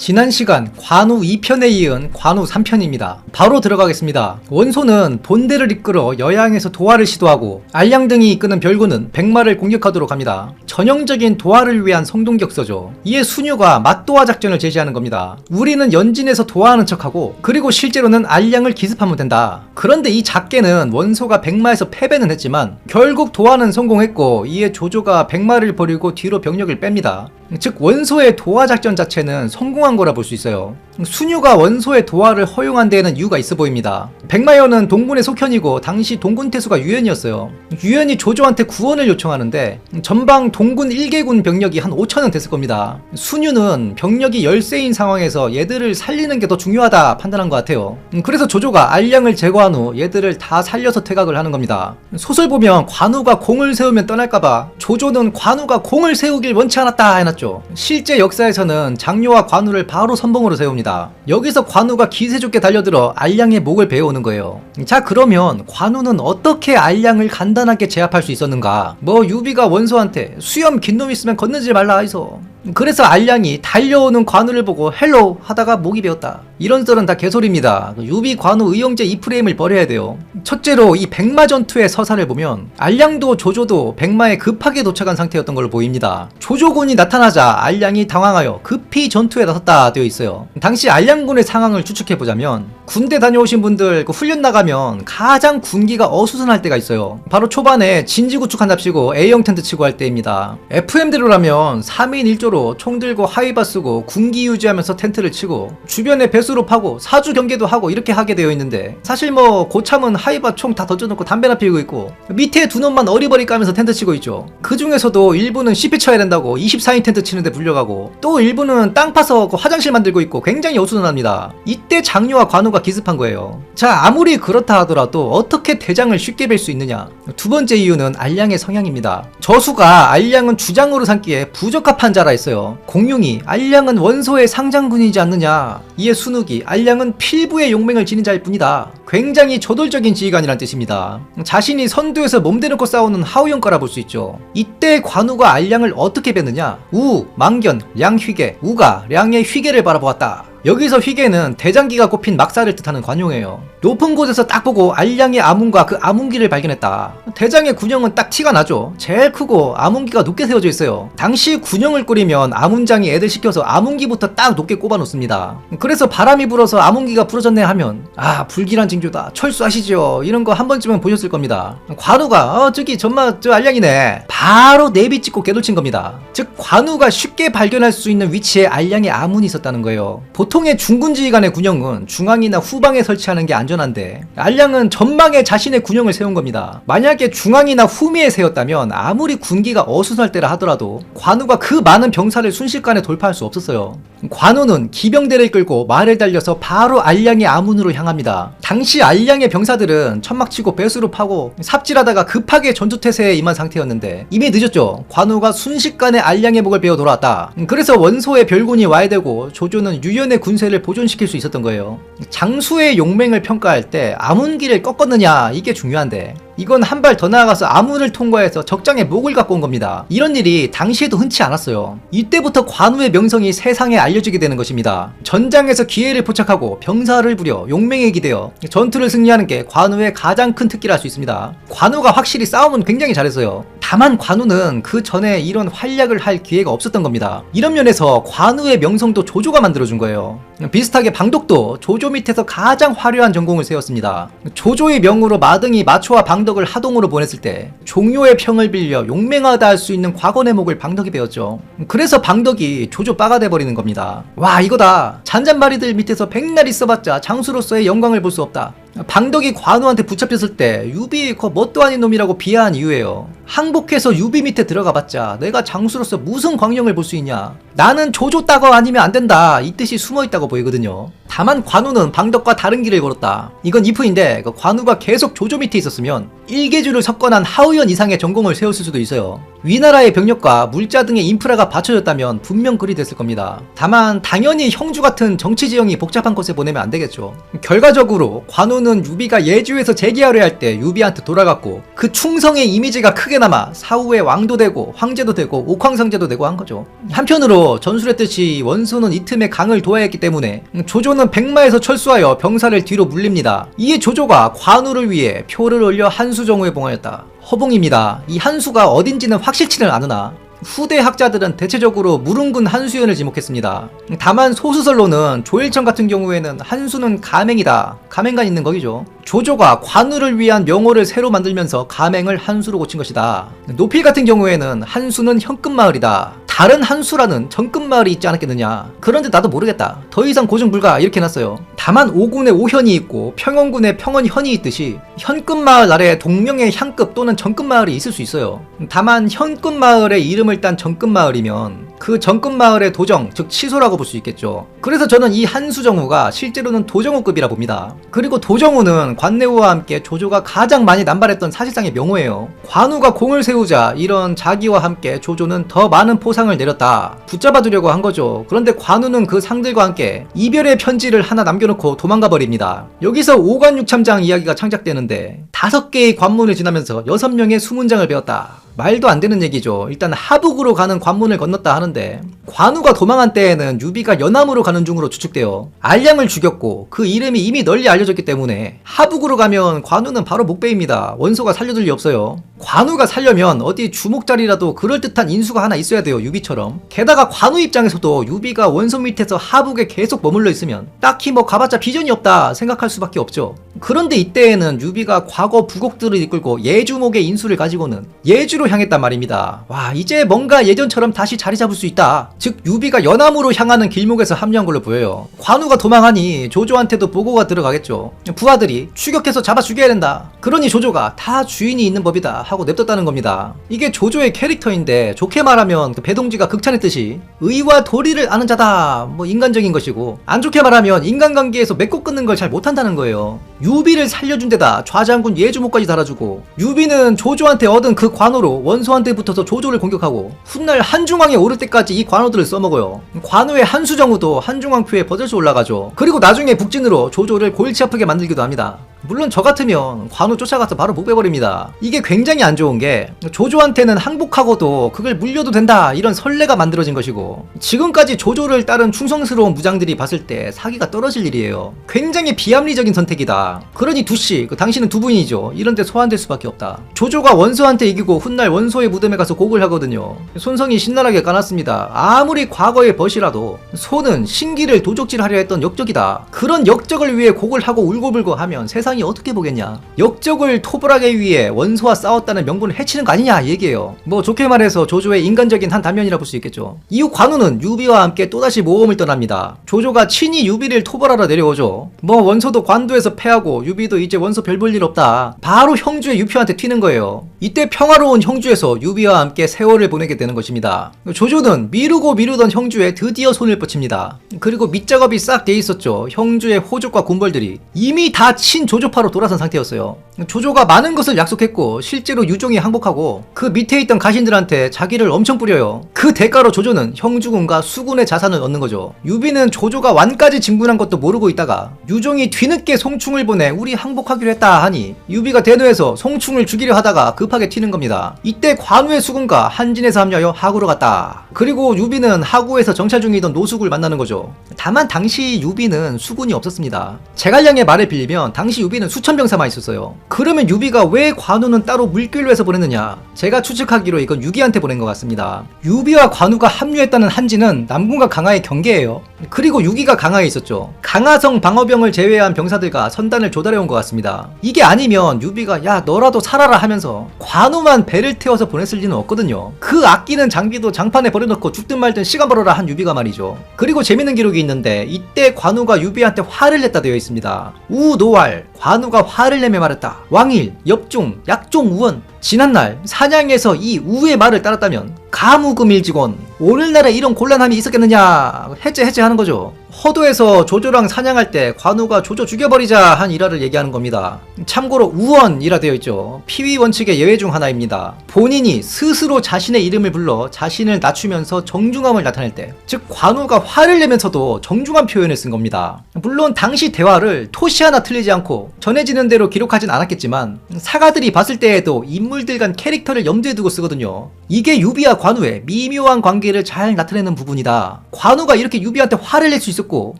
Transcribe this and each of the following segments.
지난 시간 관우 2편에 이은 관우 3편입니다. 바로 들어가겠습니다. 원소는 본대를 이끌어 여양에서 도하를 시도하고 알량 등이 이끄는 별군은 백마를 공격하도록 합니다. 전형적인 도하를 위한 성동격서죠. 이에 순유가 맞도하 작전을 제시하는 겁니다. 우리는 연진에서 도하하는 척하고 그리고 실제로는 알량을 기습하면 된다. 그런데 이 작계는 원소가 백마에서 패배는 했지만 결국 도하는 성공했고 이에 조조가 백마를 버리고 뒤로 병력을 뺍니다. 즉 원소의 도하 작전 자체는 성공한 거라 볼 수 있어요. 순유가 원소의 도하를 허용한 데에는 이유가 있어 보입니다. 백마여는 동군의 속현이고 당시 동군 태수가 유연이었어요. 유연이 조조한테 구원을 요청하는데 전방 동군 1개군 병력이 한 5천은 됐을 겁니다. 순유는 병력이 열세인 상황에서 얘들을 살리는 게 더 중요하다 판단한 것 같아요. 음, 그래서 조조가 알량을 제거한 후 얘들을 다 살려서 퇴각을 하는 겁니다. 소설 보면 관우가 공을 세우면 떠날까봐 조조는 관우가 공을 세우길 원치 않았다 해놨죠. 실제 역사에서는 장료와 관우를 바로 선봉으로 세웁니다. 여기서 관우가 기세 좋게 달려들어 알량의 목을 베어오는 거예요. 자 그러면 관우는 어떻게 알량을 간단하게 제압할 수 있었는가? 뭐 유비가 원소한테 수염 긴 놈 있으면 건너지 말라 해서 그래서 알량이 달려오는 관우를 보고 헬로 하다가 목이 베었다. 이런 썰은 다 개소리입니다. 유비 관우 의형제 이 프레임을 버려야 돼요. 첫째로 이 백마 전투의 서사를 보면 알량도 조조도 백마에 급하게 도착한 상태였던 걸로 보입니다. 조조군이 나타나자 알량이 당황하여 급히 전투에 나섰다 되어 있어요. 당시 알량군의 상황을 추측해 보자면 군대 다녀오신 분들 그 훈련 나가면 가장 군기가 어수선할 때가 있어요. 바로 초반에 진지구축 한답시고 A형 텐트 치고 할 때입니다. FM대로라면 3인 1조 로 총 들고 하이바 쓰고 군기 유지하면서 텐트를 치고 주변에 배수로 파고 사주 경계도 하고 이렇게 하게 되어 있는데 사실 뭐 고참은 하이바 총 다 던져놓고 담배나 피우고 있고 밑에 두 놈만 어리버리 까면서 텐트 치고 있죠. 그 중에서도 일부는 CP 쳐야 된다고 24인 텐트 치는데 불려가고 또 일부는 땅 파서 그 화장실 만들고 있고 굉장히 어수선합니다. 이때 장류와 관우가 기습한 거예요. 자 아무리 그렇다 하더라도 어떻게 대장을 쉽게 뵐 수 있느냐? 두 번째 이유는 알량의 성향입니다. 저수가 알량은 주장으로 삼기에 부적합한 자라 했어요. 공룡이 알량은 원소의 상장군이지 않느냐? 이에 순욱이 알량은 필부의 용맹을 지닌 자일 뿐이다. 굉장히 저돌적인 지휘관이란 뜻입니다. 자신이 선두에서 몸대놓고 싸우는 하우영가라 볼 수 있죠. 이때 관우가 알량을 어떻게 뵀느냐? 우, 망견, 량휘계, 우가 량의 휘계를 바라보았다. 여기서 휘계는 대장기가 꼽힌 막사를 뜻하는 관용이에요. 높은 곳에서 딱 보고 알량의 아문과 그 아문기를 발견했다. 대장의 군형은 딱 티가 나죠. 제일 크고 아문기가 높게 세워져 있어요. 당시 군형을 꾸리면 아문장이 애들 시켜서 아문기부터 딱 높게 꼽아 놓습니다. 그래서 바람이 불어서 아문기가 부러졌네 하면 아 불길한 징조다. 철수하시죠. 이런 거 한 번쯤은 보셨을 겁니다. 관우가 어 저기 정말 저 알량이네. 바로 내비 찍고 개돌친 겁니다. 즉 관우가 쉽게 발견할 수 있는 위치에 알량의 아문이 있었다는 거예요. 보통의 중군지휘관의 군형은 중앙이나 후방에 설치하는 게안 전한데 알량은 전방에 자신의 군형을 세운 겁니다. 만약에 중앙이나 후미에 세웠다면 아무리 군기가 어수선할 때라 하더라도 관우가 그 많은 병사를 순식간에 돌파할 수 없었어요. 관우는 기병대를 끌고 말을 달려서 바로 알량의 아문으로 향합니다. 당시 알량의 병사들은 천막치고 배수로 파고 삽질하다가 급하게 전투태세에 임한 상태였는데 이미 늦었죠. 관우가 순식간에 알량의 목을 베어 돌아왔다. 그래서 원소의 별군이 와야 되고 조조는 유연의 군세를 보존시킬 수 있었던 거예요. 장수의 용맹을 평 가할 때 아문기를 꺾었느냐 이게 중요한데 이건 한 발 더 나아가서 아문을 통과해서 적장의 목을 갖고 온 겁니다. 이런 일이 당시에도 흔치 않았어요. 이때부터 관우의 명성이 세상에 알려지게 되는 것입니다. 전장에서 기회를 포착하고 병사를 부려 용맹에 기대어 전투를 승리하는 게 관우의 가장 큰 특기라 할 수 있습니다. 관우가 확실히 싸움은 굉장히 잘했어요. 다만 관우는 그 전에 이런 활약을 할 기회가 없었던 겁니다. 이런 면에서 관우의 명성도 조조가 만들어준 거예요. 비슷하게 방독도 조조 밑에서 가장 화려한 전공을 세웠습니다. 조조의 명으로 마등이 마초와 방덕을 하동으로 보냈을 때 종료의 평을 빌려 용맹하다 할 수 있는 과거의 목을 방덕이 배웠죠. 그래서 방덕이 조조 빠가 돼버리는 겁니다. 와 이거다. 잔잔바리들 밑에서 백날 있어봤자 장수로서의 영광을 볼 수 없다. 방덕이 관우한테 붙잡혔을 때 유비 거 뭣도 아닌 놈이라고 비하한 이유예요. 항복해서 유비 밑에 들어가봤자 내가 장수로서 무슨 광영을 볼 수 있냐. 나는 조조 따거 아니면 안 된다. 이 뜻이 숨어 있다고 보이거든요. 다만 관우는 방덕과 다른 길을 걸었다. 이건 이프인데 그 관우가 계속 조조 밑에 있었으면 일개주를 석권한 하우연 이상의 전공을 세웠을 수도 있어요. 위나라의 병력과 물자 등의 인프라가 받쳐졌다면 분명 그리 됐을 겁니다. 다만 당연히 형주 같은 정치 지형이 복잡한 곳에 보내면 안 되겠죠. 결과적으로 관우는 유비가 예주에서 재기하려 할 때 유비한테 돌아갔고 그 충성의 이미지가 크게 남아 사후에 왕도 되고 황제도 되고 옥황상제도 되고 한 거죠. 한편으로 전술했듯이 원소는 이 틈에 강을 도하였기 때문에 조조는 백마에서 철수하여 병사를 뒤로 물립니다. 이에 조조가 관우를 위해 표를 올려 한수정우에 봉하였다. 허봉입니다. 이 한수가 어딘지는 확실치는 않으나 후대 학자들은 대체적으로 무릉군 한수연을 지목했습니다. 다만 소수설로는 조일청 같은 경우에는 한수는 가맹이다. 가맹간 있는 거기죠. 조조가 관우를 위한 명호를 새로 만들면서 가맹을 한수로 고친 것이다. 노필 같은 경우에는 한수는 현금 마을이다. 다른 한수라는 정금마을이 있지 않았겠느냐. 그런데 나도 모르겠다. 더 이상 고증 불가 이렇게 놨어요. 다만 오군에 오현이 있고 평원군에 평원현이 있듯이 현금마을 아래 동명의 향급 또는 정금마을이 있을 수 있어요. 다만 현금마을의 이름을 딴 정금마을이면 그 정금마을의 도정, 즉 치소라고 볼 수 있겠죠. 그래서 저는 이 한수정우가 실제로는 도정우급이라 봅니다. 그리고 도정우는 관내우와 함께 조조가 가장 많이 남발했던 사실상의 명호예요. 관우가 공을 세우자 이런 자기와 함께 조조는 더 많은 포상을 내렸다. 붙잡아 두려고 한 거죠. 그런데 관우는 그 상들과 함께 이별의 편지를 하나 남겨놓고 도망가 버립니다. 여기서 오관육참장 이야기가 창작되는데 다섯 개의 관문을 지나면서 여섯 명의 수문장을 배웠다. 말도 안 되는 얘기죠. 일단 하북으로 가는 관문을 건넜다 하는데 관우가 도망한 때에는 유비가 연암으로 가는 중으로 추측돼요. 알량을 죽였고 그 이름이 이미 널리 알려졌기 때문에 하북으로 가면 관우는 바로 목배입니다. 원소가 살려둘 리 없어요. 관우가 살려면 어디 주목자리라도 그럴듯한 인수가 하나 있어야 돼요. 유비처럼. 게다가 관우 입장에서도 유비가 원소 밑에서 하북에 계속 머물러 있으면 딱히 뭐 가봤자 비전이 없다 생각할 수밖에 없죠. 그런데 이때에는 유비가 과거 부곡들을 이끌고 예주목의 인수를 가지고는 예주 로 향했단 말입니다. 와 이제 뭔가 예전처럼 다시 자리 잡을 수 있다. 즉 유비가 연암으로 향하는 길목에서 합류한 걸로 보여요. 관우가 도망하니 조조한테도 보고가 들어가겠죠. 부하들이 추격해서 잡아 죽여야 된다. 그러니 조조가 다 주인이 있는 법이다 하고 냅뒀다는 겁니다. 이게 조조의 캐릭터인데 좋게 말하면 그 배동지가 극찬했듯이 의와 도리를 아는 자다. 뭐 인간적인 것이고 안 좋게 말하면 인간관계에서 맺고 끊는 걸 잘 못한다는 거예요. 유비를 살려준 데다 좌장군 예주목까지 달아주고 유비는 조조한테 얻은 그 관우로 원소한테 붙어서 조조를 공격하고 훗날 한중왕에 오를 때까지 이 관우들을 써먹어요. 관우의 한수정우도 한중왕표에 버젓이 올라가죠. 그리고 나중에 북진으로 조조를 골치 아프게 만들기도 합니다. 물론 저 같으면 관우 쫓아가서 바로 목배버립니다. 이게 굉장히 안 좋은 게 조조한테는 항복하고도 그걸 물려도 된다 이런 선례가 만들어진 것이고 지금까지 조조를 따른 충성스러운 무장들이 봤을 때 사기가 떨어질 일이에요. 굉장히 비합리적인 선택이다. 그러니 두씨 그 당신은 두 분이죠. 이런 데 소환될 수밖에 없다. 조조가 원소한테 이기고 훗날 원소의 무덤에 가서 곡을 하거든요. 손성이 신나게 까놨습니다. 아무리 과거의 벗이라도 소는 신기를 도적질하려 했던 역적이다. 그런 역적을 위해 곡을 하고 울고불고 하면 세상 이 어떻게 보겠냐. 역적을 토벌하기 위해 원소와 싸웠다는 명분을 해치는 거 아니냐 이 얘기예요. 뭐 좋게 말해서 조조의 인간적인 한 단면이라 볼 수 있겠죠. 이후 관우는 유비와 함께 또다시 모험을 떠납니다. 조조가 친히 유비를 토벌하러 내려오죠. 뭐 원소도 관도에서 패하고 유비도 이제 원소 별 볼 일 없다. 바로 형주의 유표한테 튀는 거예요. 이때 평화로운 형주에서 유비와 함께 세월을 보내게 되는 것입니다. 조조는 미루고 미루던 형주에 드디어 손을 뻗칩니다. 그리고 밑작업이 싹 돼 있었죠. 형주의 호족과 군벌들이 이미 다 친 조조 파로 돌아선 상태였어요. 조조가 많은 것을 약속했고 실제로 유종이 항복하고 그 밑에 있던 가신들한테 자기를 엄청 뿌려요. 그 대가로 조조는 형주군과 수군의 자산을 얻는 거죠. 유비는 조조가 완까지 진군한 것도 모르고 있다가 유종이 뒤늦게 송충을 보내 우리 항복하기로 했다 하니 유비가 대노해서 송충을 죽이려 하다가 급하게 튀는 겁니다. 이때 관우의 수군과 한진에서 합류하여 하구로 갔다. 그리고 유비는 하구에서 정찰 중이던 노숙을 만나는 거죠. 다만 당시 유비는 수군이 없었습니다. 제갈량의 말을 빌리면 당시 유비는 수천 병사만 있었어요. 그러면 유비가 왜 관우는 따로 물길로 해서 보냈느냐? 제가 추측하기로 이건 유기한테 보낸 것 같습니다. 유비와 관우가 합류했다는 한지는 남궁과 강하의 경계예요. 그리고 유기가 강하에 있었죠. 강하성 방어병을 제외한 병사들과 선단을 조달해 온 것 같습니다. 이게 아니면 유비가 야 너라도 살아라 하면서 관우만 배를 태워서 보냈을 리는 없거든요. 그 아끼는 장비도 장판에 버려놓고 죽든 말든 시간 벌어라 한 유비가 말이죠. 그리고 재밌는 기록이 있는데 이때 관우가 유비한테 화를 냈다 되어 있습니다. 우노활 관우가 화를 내며 말했다. 왕일, 엽종, 약종, 우원 지난날 사냥에서 이 우의 말을 따랐다면 가무금일 직원 오늘날에 이런 곤란함이 있었겠느냐 해제 해제하는 거죠. 허도에서 조조랑 사냥할 때 관우가 조조 죽여버리자 한 일화를 얘기하는 겁니다. 참고로 우원이라 되어 있죠. 피위 원칙의 예외 중 하나입니다. 본인이 스스로 자신의 이름을 불러 자신을 낮추면서 정중함을 나타낼 때, 즉 관우가 화를 내면서도 정중한 표현을 쓴 겁니다. 물론 당시 대화를 토시 하나 틀리지 않고 전해지는 대로 기록하진 않았겠지만 사가들이 봤을 때에도 인물들 간 캐릭터를 염두에 두고 쓰거든요. 이게 유비와 관우의 미묘한 관계 를 잘 나타내는 부분이다. 관우가 이렇게 유비한테 화를 낼 수 있었고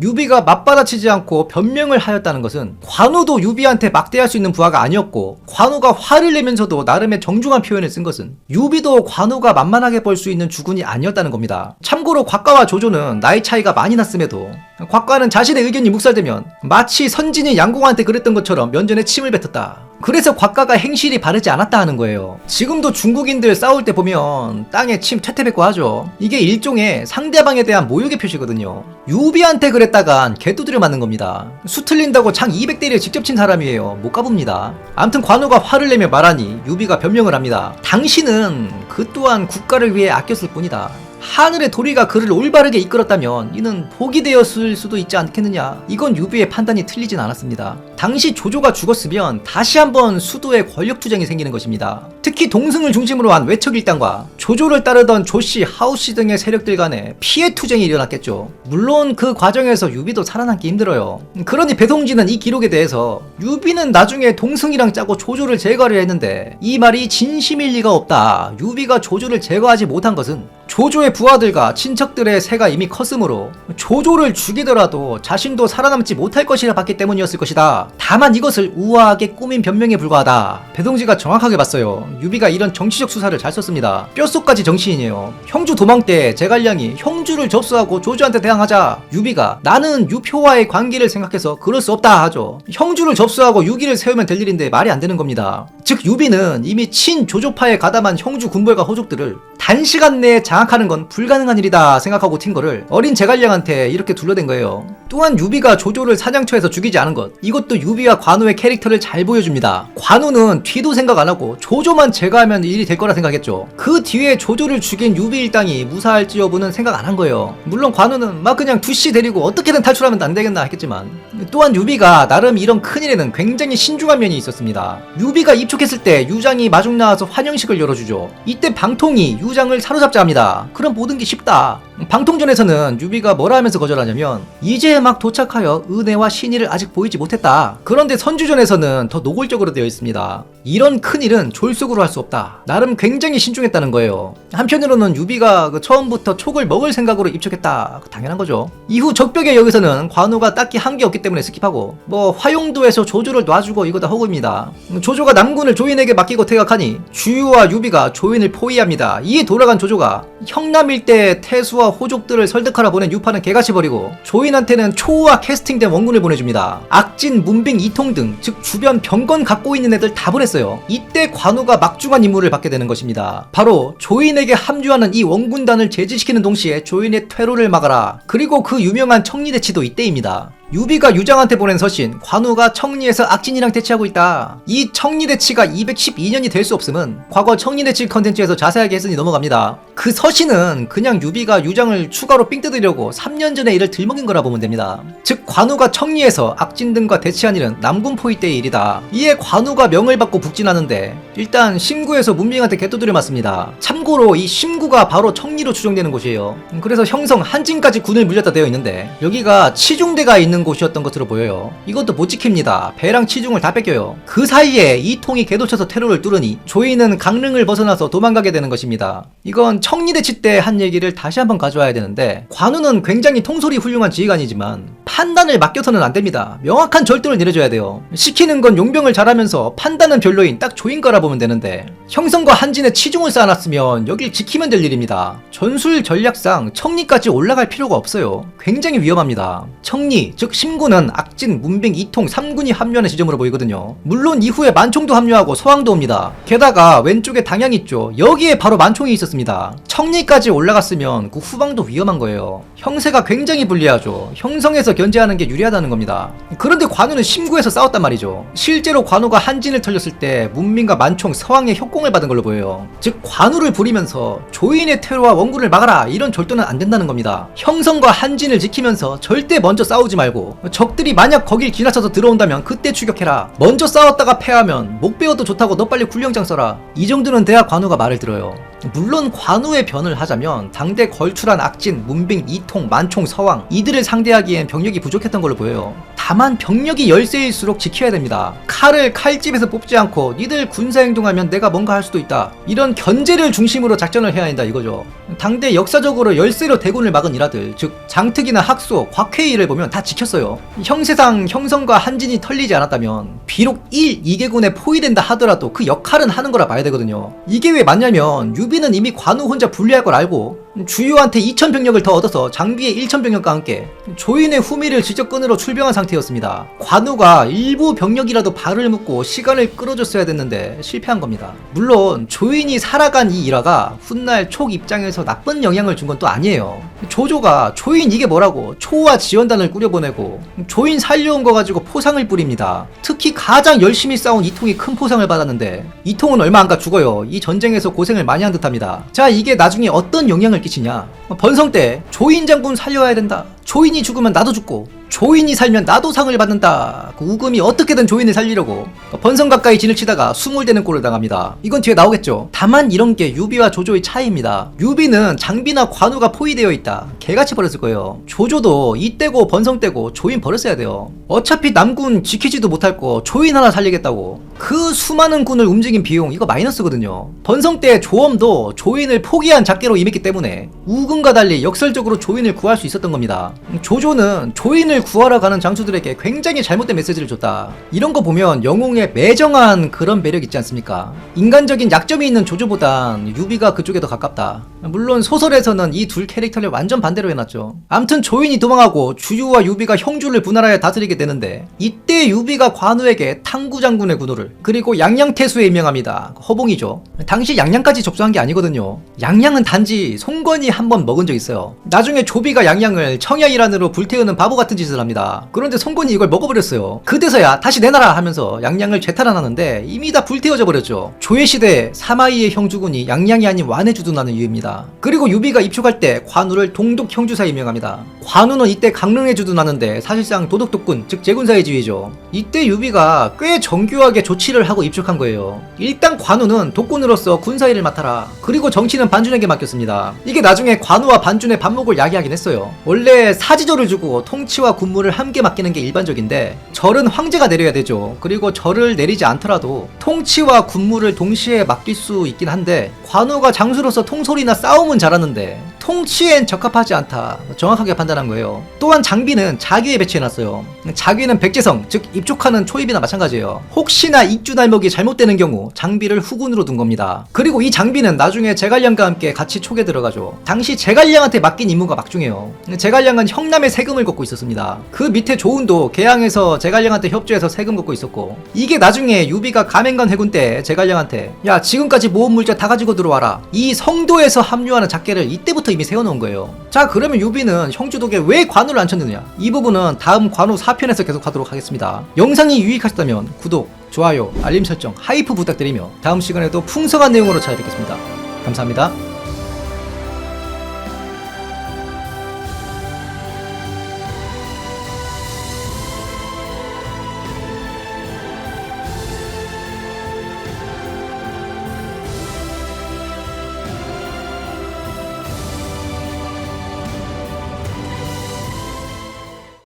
유비가 맞받아치지 않고 변명을 하였다는 것은 관우도 유비한테 막대할 수 있는 부하가 아니었고 관우가 화를 내면서도 나름의 정중한 표현을 쓴 것은 유비도 관우가 만만하게 볼수 있는 주군이 아니었다는 겁니다. 참고로 곽가와 조조는 나이 차이가 많이 났음에도 곽가는 자신의 의견이 묵살되면 마치 선진이 양공한테 그랬던 것처럼 면전에 침을 뱉었다. 그래서 곽가가 행실이 바르지 않았다 하는 거예요. 지금도 중국인들 싸울 때 보면 땅에 침 퇴퇴뱉고 하죠. 이게 일종의 상대방에 대한 모욕의 표시거든요. 유비한테 그랬다간 개두드려 맞는 겁니다. 수 틀린다고 장 200대를 직접 친 사람이에요. 못 가봅니다. 암튼 관우가 화를 내며 말하니 유비가 변명을 합니다. 당신은 그 또한 국가를 위해 아꼈을 뿐이다. 하늘의 도리가 그를 올바르게 이끌었다면 이는 복이 되었을 수도 있지 않겠느냐. 이건 유비의 판단이 틀리진 않았습니다. 당시 조조가 죽었으면 다시 한번 수도에 권력 투쟁이 생기는 것입니다. 특히 동승을 중심으로 한 외척 일당과 조조를 따르던 조씨, 하우씨 등의 세력들 간에 피해 투쟁이 일어났겠죠. 물론 그 과정에서 유비도 살아남기 힘들어요. 그러니 배송진은 이 기록에 대해서 유비는 나중에 동승이랑 짜고 조조를 제거를 했는데 이 말이 진심일 리가 없다. 유비가 조조를 제거하지 못한 것은 조조의 부하들과 친척들의 세가 이미 컸으므로 조조를 죽이더라도 자신도 살아남지 못할 것이라 봤기 때문이었을 것이다. 다만 이것을 우아하게 꾸민 변명에 불과하다. 배동지가 정확하게 봤어요. 유비가 이런 정치적 수사를 잘 썼습니다. 뼈속까지 정치인이에요. 형주 도망 때 제갈량이 형주를 접수하고 조조한테 대항하자 유비가 나는 유표와의 관계를 생각해서 그럴 수 없다 하죠. 형주를 접수하고 유기를 세우면 될 일인데 말이 안 되는 겁니다. 즉 유비는 이미 친 조조파에 가담한 형주 군벌과 호족들을 단시간 내에 장악하는 건 불가능한 일이다 생각하고 튄 거를 어린 제갈량한테 이렇게 둘러댄 거예요. 또한 유비가 조조를 사냥터에서 죽이지 않은 것 이것도 유비와 관우의 캐릭터를 잘 보여줍니다. 관우는 뒤도 생각 안 하고 조조만 제거하면 일이 될 거라 생각했죠. 그 뒤에 조조를 죽인 유비 일당이 무사할지 여부는 생각 안 한 거예요. 물론 관우는 막 그냥 두씨 데리고 어떻게든 탈출하면 안 되겠나 했겠지만 또한 유비가 나름 이런 큰일에는 굉장히 신중한 면이 있었습니다. 유비가 입촉했을 때 유장이 마중 나와서 환영식을 열어주죠. 이때 방통이 유장을 사로잡자 합니다. 그럼 모든 게 쉽다. 방통전에서는 유비가 뭐라 하면서 거절하냐면 이제 막 도착하여 은혜와 신의를 아직 보이지 못했다. 그런데 선주전에서는 더 노골적으로 되어 있습니다. 이런 큰일은 졸속으로 할 수 없다. 나름 굉장히 신중했다는 거예요. 한편으로는 유비가 그 처음부터 촉을 먹을 생각으로 입촉했다. 당연한 거죠. 이후 적벽의 역에서는 관우가 딱히 한 게 없기 때문에 스킵하고 뭐 화용도에서 조조를 놔주고 이거 다 허구입니다. 조조가 남군을 조인에게 맡기고 퇴각하니 주유와 유비가 조인을 포위합니다. 이에 돌아간 조조가 형남 일대 태수와 호족들을 설득하러 보낸 유파는 개같이 버리고 조인한테는 초우와 캐스팅된 원군을 보내줍니다. 악진, 문빙, 이통 등 즉 주변 병건 갖고 있는 애들 다 보냈어요. 이때 관우가 막중한 임무를 받게 되는 것입니다. 바로 조인에게 합류하는 이 원군단을 제지시키는 동시에 조인의 퇴로를 막아라. 그리고 그 유명한 청리대치도 이때입니다. 유비가 유장한테 보낸 서신 관우가 청리에서 악진이랑 대치하고 있다. 이 청리 대치가 212년이 될 수 없음은 과거 청리 대치 컨텐츠에서 자세하게 했으니 넘어갑니다. 그 서신은 그냥 유비가 유장을 추가로 삥 뜯으려고 3년 전에 이를 들먹인 거라 보면 됩니다. 즉 관우가 청리에서 악진 등과 대치한 일은 남군 포위 때의 일이다. 이에 관우가 명을 받고 북진하는데 일단 심구에서 문빙한테 개또들을 맞습니다. 참고로 이 심구가 바로 청리로 추정되는 곳이에요. 그래서 형성 한진까지 군을 물렸다 되어 있는데 여기가 치중대가 있는 곳이었던 것으로 보여요. 이것도 못 지킵니다. 배랑 치중을 다 뺏겨요. 그 사이에 이통이 개도쳐서 테러를 뚫으니 조이는 강릉을 벗어나서 도망가게 되는 것입니다. 이건 청리대치 때 한 얘기를 다시 한번 가져와야 되는데 관우는 굉장히 통솔이 훌륭한 지휘관이지만 판단을 맡겨서는 안 됩니다. 명확한 절도를 내려줘야 돼요. 시키는 건 용병을 잘하면서 판단은 별로인 딱 조인 거라 보면 되는데 형성과 한진에 치중을 쌓아놨으면 여길 지키면 될 일입니다. 전술 전략상 청리까지 올라갈 필요가 없어요. 굉장히 위험합니다. 청리, 즉 심구는 악진, 문빙, 이통 3군이 합류하는 지점으로 보이거든요. 물론 이후에 만총도 합류하고 소왕도 옵니다. 게다가 왼쪽에 당양 있죠. 여기에 바로 만총이 있었습니다. 청리까지 올라갔으면 그 후방도 위험한 거예요. 형세가 굉장히 불리하죠. 형성에서 견제하는 게 유리하다는 겁니다. 그런데 관우는 심구에서 싸웠단 말이죠. 실제로 관우가 한진을 털렸을 때 문민과 만총, 서왕의 협공을 받은 걸로 보여요. 즉 관우를 부리면서 조인의 퇴로와 원군을 막아라 이런 절도는 안 된다는 겁니다. 형성과 한진을 지키면서 절대 먼저 싸우지 말고 적들이 만약 거길 지나쳐서 들어온다면 그때 추격해라. 먼저 싸웠다가 패하면 목 베어도 좋다고 너 빨리 군령장 써라. 이 정도는 돼야 관우가 말을 들어요. 물론 관우의 변을 하자면 당대 걸출한 악진, 문빙, 이통, 만총, 서왕 이들을 상대하기엔 병력이 부족했던 걸로 보여요. 다만 병력이 열세일수록 지켜야 됩니다. 칼을 칼집에서 뽑지 않고 니들 군사 행동하면 내가 뭔가 할 수도 있다. 이런 견제를 중심으로 작전을 해야 한다 이거죠. 당대 역사적으로 열세로 대군을 막은 일화들, 즉 장특이나 학소, 곽회의를 보면 다 지켰어요. 형세상 형성과 한진이 털리지 않았다면 비록 1, 2개군에 포위된다 하더라도 그 역할은 하는 거라 봐야 되거든요. 이게 왜 맞냐면 유비 는 이미 관우 혼자 분리할 걸 알고 주유한테 2,000병력을 더 얻어서 장비의 1,000병력과 함께 조인의 후미를 끈으로 출병한 상태였습니다. 관우가 일부 병력이라도 발을 묶고 시간을 끌어줬어야 됐는데 실패한 겁니다. 물론 조인이 살아간 이 일화가 훗날 촉 입장에서 나쁜 영향을 준 건 또 아니에요. 조조가 조인 이게 뭐라고 초와 지원단을 꾸려보내고 조인 살려온 거 가지고 포상을 뿌립니다. 특히 가장 열심히 싸운 이통이 큰 포상을 받았는데 이통은 얼마 안가 죽어요. 이 전쟁에서 고생을 많이 한 듯합니다. 자 이게 나중에 어떤 영향을 끼치냐? 번성 때 조인 장군 살려야 된다. 조인이 죽으면 나도 죽고 조인이 살면 나도 상을 받는다. 그 우금이 어떻게든 조인을 살리려고 번성 가까이 진을 치다가 수몰되는 꼴을 당합니다. 이건 뒤에 나오겠죠. 다만 이런 게 유비와 조조의 차이입니다. 유비는 장비나 관우가 포위되어 있다. 개같이 버렸을 거예요. 조조도 이때고 번성 때고 조인 버렸어야 돼요. 어차피 남군 지키지도 못할 거 조인 하나 살리겠다고. 그 수많은 군을 움직인 비용 이거 마이너스거든요. 번성 때 조엄도 조인을 포기한 작계로 임했기 때문에 우금과 달리 역설적으로 조인을 구할 수 있었던 겁니다. 조조는 조인을 구하러 가는 장수들에게 굉장히 잘못된 메시지를 줬다. 이런 거 보면 영웅의 매정한 그런 매력 있지 않습니까? 인간적인 약점이 있는 조조보단 유비가 그쪽에 더 가깝다. 물론 소설에서는 이 둘 캐릭터를 완전 반대로 해놨죠. 암튼 조인이 도망하고 주유와 유비가 형주를 분할하여 다스리게 되는데 이때 유비가 관우에게 탕구 장군의 군호를 그리고 양양태수에 임명합니다. 허봉이죠. 당시 양양까지 접수한 게 아니거든요. 양양은 단지 송건이 한 번 먹은 적 있어요. 나중에 조비가 양양을 청야일환으로 불태우는 바보 같은 짓을 합니다. 그런데 송건이 이걸 먹어버렸어요. 그때서야 다시 내놔라 하면서 양양을 재탈환하는데 이미 다 불태워져 버렸죠. 조회 시대 사마이의 형주군이 양양이 아닌 완해주둔하는 이유입니다. 그리고 유비가 입촉할 때 관우를 동독 형주사 임명합니다. 관우는 이때 강릉에 주둔하는데 사실상 도덕독군 즉 제군사의 지위죠. 이때 유비가 꽤 정교하게 조치를 하고 입촉한 거예요. 일단 관우는 독군으로서 군사일을 맡아라. 그리고 정치는 반준에게 맡겼습니다. 이게 나중에 관우와 반준의 반목을 야기하긴 했어요. 원래 사지절을 주고 통치와 군무를 함께 맡기는 게 일반적인데 절은 황제가 내려야 되죠. 그리고 절을 내리지 않더라도 통치와 군무를 동시에 맡길 수 있긴 한데 관우가 장수로서 통솔이나 싸움은 잘하는데 통치엔 적합하지 않다. 정확하게 판단한 거예요. 또한 장비는 자귀에 배치해놨어요. 자귀는 백제성, 즉 입촉하는 초입이나 마찬가지예요. 혹시나 입주 날먹이 잘못되는 경우 장비를 후군으로 둔 겁니다. 그리고 이 장비는 나중에 제갈량과 함께 같이 촉에 들어가죠. 당시 제갈량한테 맡긴 임무가 막중해요. 제갈량은 형남의 세금을 걷고 있었습니다. 그 밑에 조은도 개항에서 제갈량한테 협조해서 세금 걷고 있었고 이게 나중에 유비가 가맹간 해군 때 제갈량한테 야 지금까지 모은 물자 다 가지고 들어와라. 이 성도에서 합류하는 작계를 이때부터 이미 세워놓은 거예요. 자 그러면 유비는 형주독에 왜 관우를 안 쳤느냐? 이 부분은 다음 관우 4편에서 계속 하도록 하겠습니다. 영상이 유익하셨다면 구독, 좋아요, 알림 설정, 하이프 부탁드리며 다음 시간에도 풍성한 내용으로 찾아뵙겠습니다. 감사합니다.